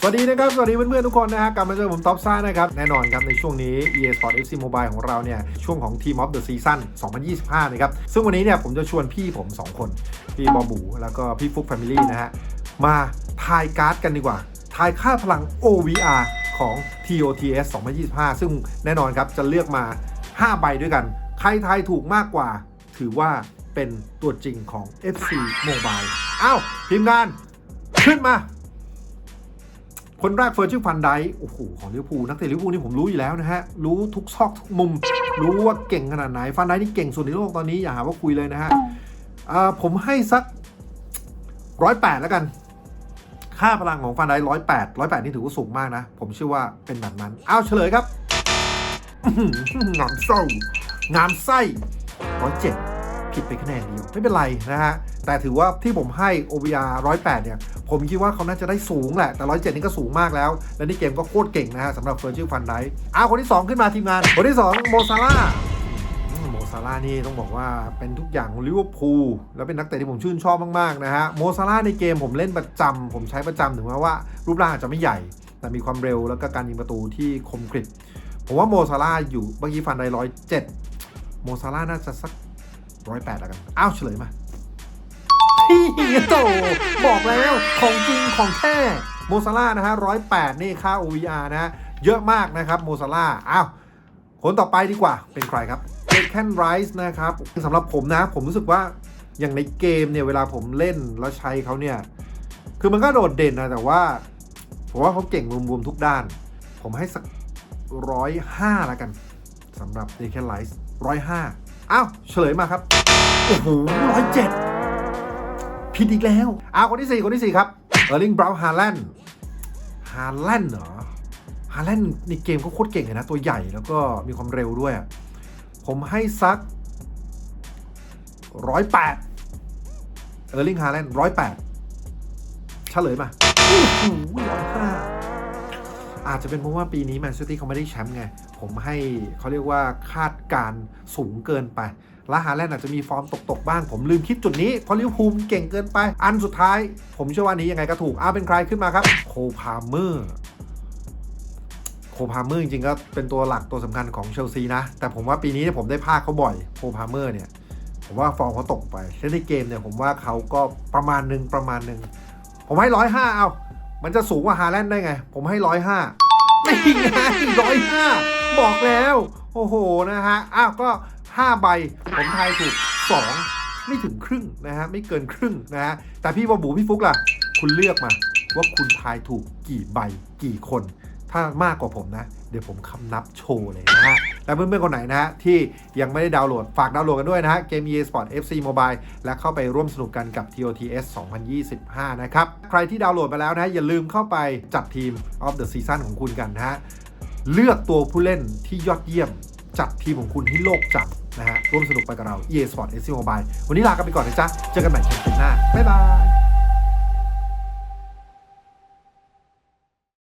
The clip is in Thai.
สวัสดีนะครับ สวัสดีเพื่อนๆทุกคนนะฮะกลับมาเจอผมท็อปซ่านะครับ แน่นอนครับ ในช่วงนี้ EA Sport FC Mobile ของเราเนี่ย ช่วงของ Team of the Season 2025 นะครับ ซึ่งวันนี้เนี่ยผมจะชวนพี่ผม 2 คน พี่บอบู แล้วก็พี่ฟุก Family นะฮะ มาทายการ์ดกันดีกว่า ทายค่าพลัง OVR ของ TOTS 2025 ซึ่งแน่นอนครับจะเลือกมา 5 ใบด้วยกัน ใครทายถูกมากกว่า ถือว่าเป็นตัวจริงของ FC Mobile อ้าวทีมงานขึ้นมา คนแรกเฟิร์นชื่อฟันไดโอ้โหของลิเวอร์พูลนักเตะลิเวอร์พูลนี่ผมรู้อยู่แล้วนะฮะ รู้ทุกซอกทุกมุม รู้ว่าเก่งขนาดไหนฟันไดนี่เก่งสุดในโลกตอนนี้อย่าหาว่าคุยเลยนะฮะผมให้สักร้อยแปดแล้วกัน ค่าพลังของฟันไดร้อยแปดร้อยแปดนี่ถือว่าสูงมากนะ ผมเชื่อว่าเป็นแบบนั้นอ้าวเฉลยครับงามเศร้างามไส้ร้อยเจ็ดผิดไปคะแนนเดียวไม่เป็นไรนะฮะ แต่ถือว่าที่ผมให้ OVR 108 เนี่ย ผมคิดว่าเขาน่าจะได้สูงแหละ แต่107นี่ก็สูงมากแล้ว และนี่เกมก็โคตรเก่งนะฮะสำหรับเฟิร์นชื่อฟันไดอ้าวคนที่ 2 ขึ้นมาทีมงาน คนที่ 2 โมซาร่าโมซาร่านี่ต้องบอกว่าเป็นทุกอย่างของลิเวอร์พูลแล้วเป็นนักเตะที่ผมชื่นชอบมาก ๆ นะฮะ โมซาร่าในเกมผมเล่นประจำผมใช้ประจำถึงแม้ว่า รูปร่างอาจจะไม่ใหญ่ แต่มีความเร็วแล้วก็การยิงประตูที่คมกริบผมว่าโมซาร่าอยู่เมื่อกี้ฟันไดร้อยเจ็ดโมซาร่าน่าจะสักร้อยแปดแล้วกัน อ้าวเฉลยมา พี่โตบอกแล้วของจริงของแท้โมซาร่านะฮะร้อยแปดนี่ค่า OVR นะฮะเยอะมากนะครับโมซาร่าอ้าวคนต่อไปดีกว่าเป็นใครครับเ e ค a n Rice นะครับสำหรับผมนะ ผมรู้สึกว่าอย่างในเกมเนี่ยเวลาผมเล่นแล้วใช้เขาเนี่ย คือมันก็โดดเด่นนะ แต่ว่าผมว่าเขาเก่งรวมๆทุกด้าน ผมให้สักร้อยห้าล้วกันสำหรับเ e ค a n Rice ร้อยห้าอ้าว เฉลยมาครับ โอ้โหร้อยเจ็ด ผิดอีกแล้วเอาคนที่4คนที่4ครับเออร์ลิงบราวน์ฮาแลนด์ฮาแลนด์เหรอฮาแลนด์ในเกมเขาโคตรเก่งเลยนะ ตัวใหญ่แล้วก็มีความเร็วด้วย ผมให้ซักร้อยแปดเออร์ลิงฮาแลนด์ร้อยแปดเฉลยมาโอ้โหร้อยห้า อาจจะเป็นเพราะว่าปีนี้แมนซิตี้เขาไม่ได้แชมป์ไง ผมให้เขาเรียกว่าคาดการสูงเกินไปละฮาแลนด์อาจจะมีฟอร์มตก ๆ บ้าง ผมลืมคิดจุดนี้ เพราะลิเวอร์พูลเก่งเกินไป อันสุดท้าย ผมเชื่อว่านี้ยังไงก็ถูกอ้าเป็นใครขึ้นมาครับ โคพาเมอร์โคพาเมอร์จริงๆก็เป็นตัวหลักตัวสำคัญของเชลซีนะ แต่ผมว่าปีนี้ที่ผมได้ภาเขาบ่อยโคพาเมอร์เนี่ย ผมว่าฟอร์มเขาตกไปเล่นในเกมเนี่ยผมว่าเขาก็ประมาณหนึ่งประมาณหนึ่งผมให้ร้อยห้าเอา มันจะสูงกว่าฮาแลนด์ได้ไง ผมให้ร้อยห้าไม่ไงร้อยห้าบอกแล้ว โอ้โหนะฮะอ้าวก็5ใบผมทายถูก 2 ไม่ถึงครึ่งนะฮะไม่เกินครึ่งนะฮะแต่พี่บอบูพี่ฟุกล่ะ คุณเลือกมา ว่าคุณทายถูกกี่ใบกี่คน ถ้ามากกว่าผมนะ เดี๋ยวผมคำนับโชว์เลยนะฮะ และเพื่อนๆคนไหนนะฮะ ที่ยังไม่ได้ดาวน์โหลด ฝากดาวน์โหลดกันด้วยนะฮะ เกม EA Sport FC Mobile และเข้าไปร่วมสนุกกันกับ TOTS 2025 นะครับ ใครที่ดาวน์โหลดไปแล้วนะ อย่าลืมเข้าไปจัดทีม of the season ของคุณกันนะฮะ เลือกตัวผู้เล่นที่ยอดเยี่ยม จัดทีมของคุณให้โลกจำนะฮะ ร่วมสนุกไปกับเรา EA Sport FC Mobile วันนี้ลากันไปก่อนนะจ๊ะ เจอกันใหม่คลิปหน้า บ๊ายบาย